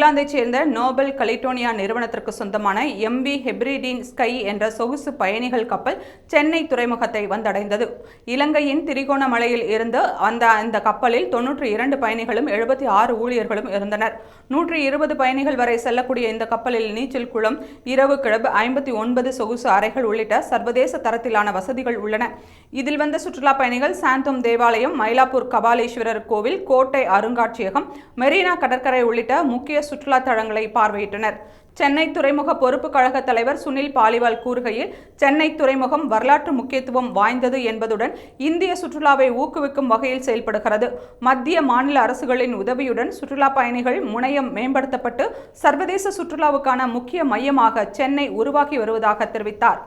இங்கிலாந்தைச் சேர்ந்த நோபல் கலிட்டோனியா நிறுவனத்திற்கு சொந்தமான எம்பி ஹெப்ரிடின் ஸ்கை என்ற சொகுசு பயணிகள் கப்பல் சென்னை துறைமுகத்தை வந்தடைந்தது. இலங்கையின் திரிகோணமலையில் இருந்து அந்த அந்த கப்பலில் தொன்னூற்றி இரண்டு பயணிகளும் எழுபத்தி ஆறு ஊழியர்களும் இருந்தனர். நூற்றி இருபது பயணிகள் வரை செல்லக்கூடிய இந்த கப்பலில் நீச்சல் குளம் இரவு கிளப் ஐம்பத்தி ஒன்பது சொகுசு அறைகள் உள்ளிட்ட சர்வதேச தரத்திலான வசதிகள் உள்ளன. இதில் வந்த சுற்றுலா பயணிகள் சாந்தோம் தேவாலயம் மயிலாப்பூர் கபாலீஸ்வரர் கோவில் கோட்டை அருங்காட்சியகம் மெரினா கடற்கரை உள்ளிட்ட முக்கிய சுற்றுலா தலங்களை பார்வையிட்டனர். சென்னை துறைமுக பொறுப்பு கழக தலைவர் சுனில் பாலிவால் கூறுகையில் சென்னை துறைமுகம் வரலாற்று முக்கியத்துவம் வாய்ந்தது என்பதுடன் இந்திய சுற்றுலாவை ஊக்குவிக்கும் வகையில் செயல்படுகிறது. மத்திய மாநில அரசுகளின் உதவியுடன் சுற்றுலா பயணிகள் முனையம் மேம்படுத்தப்பட்டு சர்வதேச சுற்றுலாவுக்கான முக்கிய மையமாக சென்னை உருவாகி வருவதாக தெரிவித்தார்.